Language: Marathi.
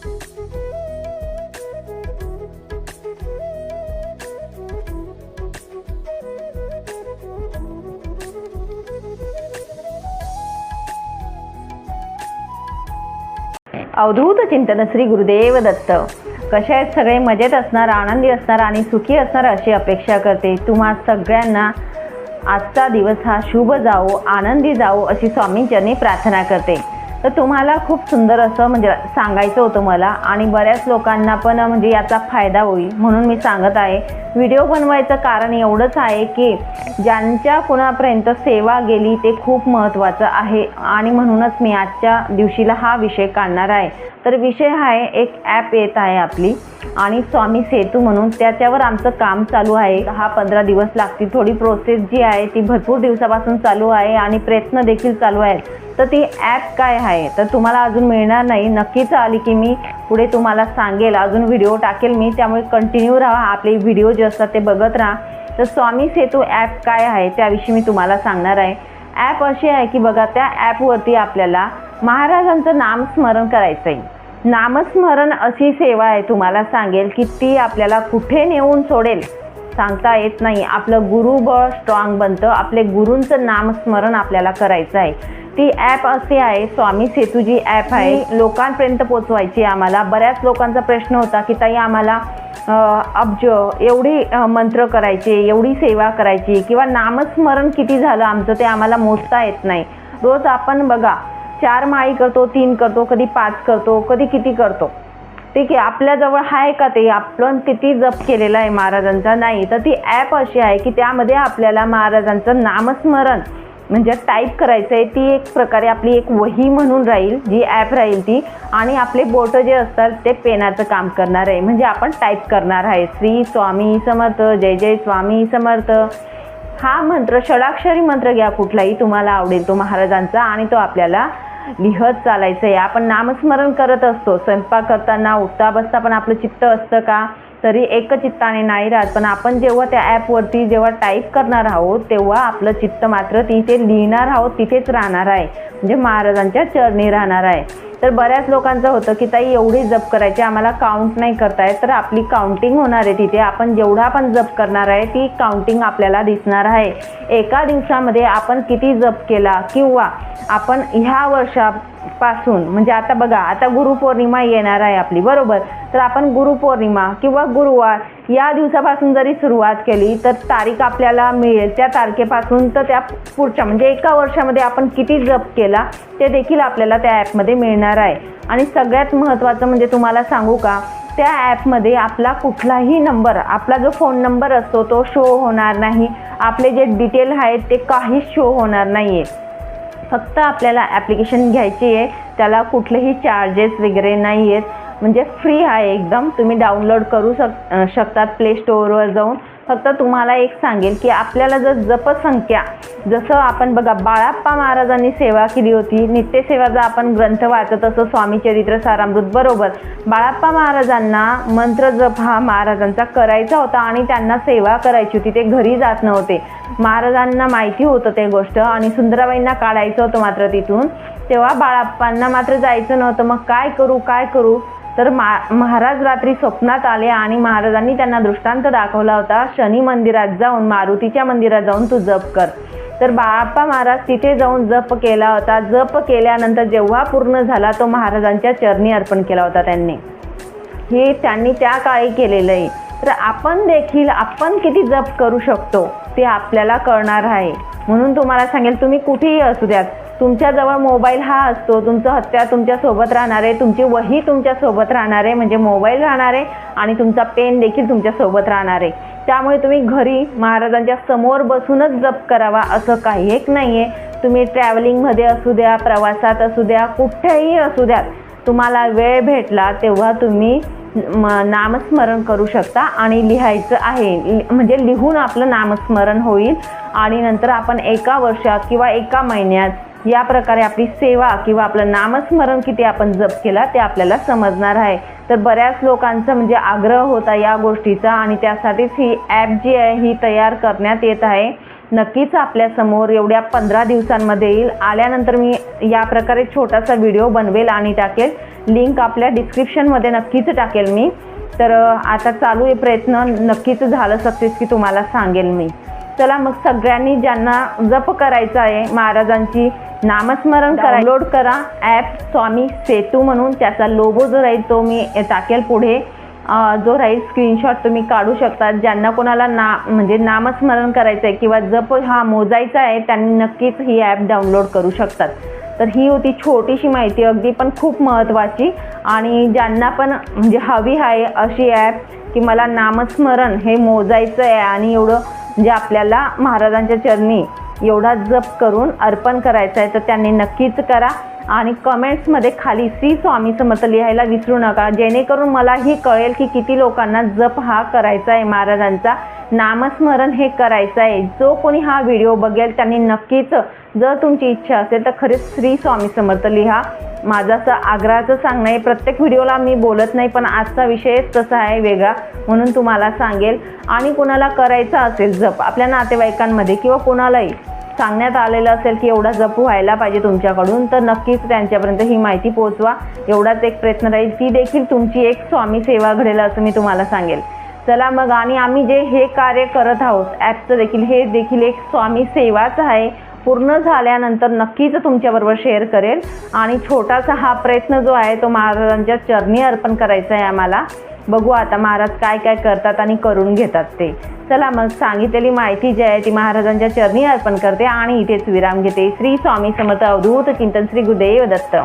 अवधूत चिंतन श्री गुरुदेव दत्त. कसे आहेत सगळे? मजेत असणार आनंदी असणार आणि सुखी असणार अशी अपेक्षा करते. तुम्हा सगळ्यांना आजचा दिवस हा शुभ जावो आनंदी जावो अशी स्वामींचरणी प्रार्थना करते. तर तुम्हाला खूप सुंदर असं म्हणजे सांगायचं होतं मला आणि बऱ्याच लोकांना पण म्हणजे याचा फायदा होईल म्हणून मी सांगत आहे. व्हिडिओ बनवायचं कारण एवढंच आहे की ज्यांच्या कुणापर्यंत सेवा गेली ते खूप महत्त्वाचं आहे आणि म्हणूनच मी आजच्या दिवशीला हा विषय काढणार आहे. तर विषय आहे एक ॲप येत आहे आपली आणि स्वामी सेतू म्हणून त्याच्यावर आमचं काम चालू आहे. हा पंधरा दिवस लागतील. थोडी प्रोसेस जी आहे ती भरपूर दिवसापासून चालू आहे आणि प्रयत्न देखील चालू आहेत. तर ती ॲप काय आहे? तर तुम्हाला अजून मिळणार नाही. नक्कीच आली की मी पुढे तुम्हाला सांगेल. अजून व्हिडिओ टाकेल मी. त्यामुळे कंटिन्यू राहा. आपले व्हिडिओ जे असतात ते बघत राहा. तर स्वामी सेतू ॲप काय आहे? त्याविषयी मी तुम्हाला सांगणार आहे. ॲप अशी आहे की बघा त्या ॲपवरती आपल्याला महाराजांचं नामस्मरण करायचं आहे नामस्मरण अशी सेवा आहे तुम्हाला सांगेल की ती आपल्याला कुठे नेऊन सोडेल? सांगता येत नाही. आपलं गुरुबळ स्ट्रॉंग बनतं. आपले गुरूंचं नामस्मरण आपल्याला करायचं आहे ती ॲप अशी आहे स्वामी सेतू जी ॲप आहे लोकांपर्यंत पोचवायची आम्हाला. बऱ्याच लोकांचा प्रश्न होता की ताई आम्हाला अब्ज एवढी मंत्र करायचे एवढी सेवा करायची किंवा नामस्मरण किती झालं आमचं ते आम्हाला मोजता येत नाही. रोज आपण बघा चार माळी करतो तीन करतो कधी पाच करतो कधी किती करतो. ठीक आहे आपल्याजवळ आहे का ते? आपण किती जप केलेला आहे महाराजांचा? नाही. तर ती ॲप अशी आहे की त्यामध्ये आपल्याला महाराजांचं नामस्मरण म्हणजे टाईप करायचं आहे ती एक प्रकारे आपली एक वही म्हणून राहील जी ॲप राहील ती. आणि आपले बोटं जे असतात ते पेनाचं काम करणार आहे. म्हणजे आपण टाईप करणार आहे. श्री स्वामी समर्थ जय जय स्वामी समर्थ. हा मंत्र षडाक्षरी मंत्र घ्या कुठलाही तुम्हाला आवडेल तो महाराजांचा आणि तो आपल्याला लिहत चालायचं आहे आपण नामस्मरण करत असतो. स्वयंपाक करताना उठता बसता पण आपलं चित्त असतं का? तरी एकचित्ताने नाही राहत. पण आपण जेव्हा त्या ॲपवरती जेव्हा टाईप करणार आहोत तेव्हा आपलं चित्त मात्र तिथे लिहिणार आहोत तिथेच राहणार आहे. म्हणजे महाराजांच्या चरणी राहणार आहे. तर बऱ्याच लोकांचं होतं की ताई एवढी जप करायची आम्हाला काउंट नाही करता येत तर आपली काउंटिंग होणार आहे तिथे. आपण जेवढा पण जप करणार आहे ती काउंटिंग आपल्याला दिसणार आहे. एका दिवसामध्ये आपण किती जप केला किंवा आपण ह्या पासून. म्हणजे आता बघा आता गुरुपौर्णिमा येणार आहे आपली बरोबर? तर आपण गुरुपौर्णिमा किंवा गुरुवार या दिवसापासून जरी सुरुवात केली तर तारीख आपल्याला मिळेल. त्या तारखेपासून तर त्या पुढच्या म्हणजे एका वर्षामध्ये आपण किती जप केला ते देखील आपल्याला त्या ॲपमध्ये मिळणार आहे. आणि सगळ्यात महत्त्वाचं म्हणजे तुम्हाला सांगू का त्या ॲपमध्ये आपला कुठलाही नंबर आपला जो फोन नंबर असतो तो शो होणार नाही. आपले जे डिटेल आहेत ते काहीच शो होणार नाही आहे फक्त आपल्याला ॲप्लिकेशन घ्यायची आहे त्याला कुठलेही चार्जेस वगैरे नाही आहेत म्हणजे फ्री आहे एकदम. तुम्ही डाउनलोड करू शक शकतात प्ले स्टोअरवर जाऊन. फक्त तुम्हाला एक सांगेल की आपल्याला जर जपसंख्या जसं आपण बघा बाळाप्पा महाराजांनी सेवा केली होती नित्यसेवाचा आपण ग्रंथ वाचत असतो स्वामी चरित्र सारामृत बरोबर बाळाप्पा महाराजांना मंत्र जप हा महाराजांचा करायचा होता आणि त्यांना सेवा करायची होती ते घरी जात नव्हते. महाराजांना माहिती होतं ते गोष्ट आणि सुंदराबाईंना काढायचं होतं मात्र तिथून. तेव्हा बाळाप्पांना मात्र जायचं नव्हतं. मग काय करू काय करू? तर मा महाराज रात्री स्वप्नात आले आणि महाराजांनी त्यांना दृष्टांत दाखवला होता. शनी मंदिरात जाऊन मारुतीच्या मंदिरात जाऊन तू जप कर. तर बाप्पा महाराज तिथे जाऊन जप केला होता. जप केल्यानंतर जेव्हा पूर्ण झाला तो महाराजांच्या चरणी अर्पण केला होता त्यांनी. हे त्यांनी त्या काळी केलेलं आहे तर आपण देखील आपण किती जप करू शकतो ते आपल्याला कळणार आहे. म्हणून तुम्हाला सांगेल तुम्ही कुठेही असू द्यात. तुमच्याजवळ मोबाईल हा असतो तुमचं हत्या तुमच्यासोबत राहणार आहे तुमची वही तुमच्यासोबत राहणार आहे म्हणजे मोबाईल राहणार आहे आणि तुमचा पेन देखील तुमच्यासोबत राहणार आहे. त्यामुळे तुम्ही घरी महाराजांच्या समोर बसूनच जप करावा असं काही एक नाही आहे तुम्ही ट्रॅव्हलिंगमध्ये असू द्या प्रवासात असू द्या कुठेही असू द्या तुम्हाला वेळ भेटला तेव्हा तुम्ही म नामस्मरण करू शकता आणि लिहायचं आहे. लि- म्हणजे लिहून आपलं नामस्मरण होईल आणि नंतर आपण एका वर्षात किंवा एका महिन्यात या प्रकारे आपली सेवा किंवा आपलं नामस्मरण किती आपण जप केला ते आपल्याला समजणार आहे. तर बऱ्याच लोकांचा म्हणजे आग्रह होता या गोष्टीचा आणि त्यासाठीच ही ॲप जी आहे ही तयार करण्यात येत आहे. नक्कीच आपल्यासमोर एवढ्या पंधरा दिवसांमध्ये येईल. आल्यानंतर मी या प्रकारे छोटासा व्हिडिओ बनवेल आणि टाकेल. लिंक आपल्या डिस्क्रिप्शनमध्ये नक्कीच टाकेल मी. तर आता चालू आहे प्रयत्न. नक्कीच झालं सक्सेस की तुम्हाला सांगेल मी. चला मग सगळ्यांनी ज्यांना जप करायचा आहे महाराजांची नामस्मरण करा डाउनलोड करा ॲप स्वामी सेतू म्हणून त्याचा लोगो जो राहील तो मी टाकेल पुढे. जो राहील स्क्रीनशॉट तुम्ही काढू शकता ज्यांना कोणाला ना म्हणजे नामस्मरण करायचं आहे किंवा जप हा मोजायचा आहे त्यांनी नक्कीच ही ॲप डाउनलोड करू शकतात. तर ही होती छोटीशी माहिती अगदी पण खूप महत्त्वाची. आणि ज्यांना पण म्हणजे हवी आहे अशी ॲप की मला नामस्मरण हे मोजायचं आहे आणि एवढं जे आपल्याला महाराजांच्या चरणी एवढा जप करून अर्पण करायचं आहे तर त्यांनी नक्कीच करा. आणि कमेंट्समध्ये खाली श्री स्वामी समर्थ लिहायला विसरू नका. जेणेकरून मलाही कळेल की किती लोकांना जप हा करायचा आहे महाराजांचा. नामस्मरण हे करायचं आहे. जो कोणी हा व्हिडिओ बघेल त्यांनी नक्कीच जर तुमची इच्छा असेल तर खरेच श्री स्वामी समर्थ लिहा. माझं असं आग्रहाचं सांगणं आहे प्रत्येक व्हिडिओला मी बोलत नाही पण आजचा विषयच तसा आहे वेगळा म्हणून तुम्हाला सांगेल. आणि कोणाला करायचा असेल जप आपल्या नातेवाईकांमध्ये किंवा कोणालाही सांगण्यात आलेलं असेल की एवढा जप व्हायला पाहिजे तुमच्याकडून तर नक्कीच त्यांच्यापर्यंत ही माहिती पोहोचवा. एवढाच एक प्रयत्न राहील. ती देखील तुमची एक स्वामी सेवा घडेल असं मी तुम्हाला सांगेल. चला मग आणि आम्ही जे हे कार्य करत आहोत ॲपचं देखील हे देखील एक स्वामी सेवाच आहे. पूर्ण झाल्यानंतर नक्कीच तुमच्याबरोबर शेअर करेल. आणि छोटासा हा प्रयत्न जो आहे तो महाराजांच्या चरणी अर्पण करायचा आहे आम्हाला. बघू आता महाराज काय काय करतात आणि करून घेतात ते. चला मग सांगितलेली माहिती जी आहे ती महाराजांच्या चरणी अर्पण करते. आणि इथेच विराम घेते. श्री स्वामी समर्थ अवधूत चिंतन श्री गुरुदेव दत्त.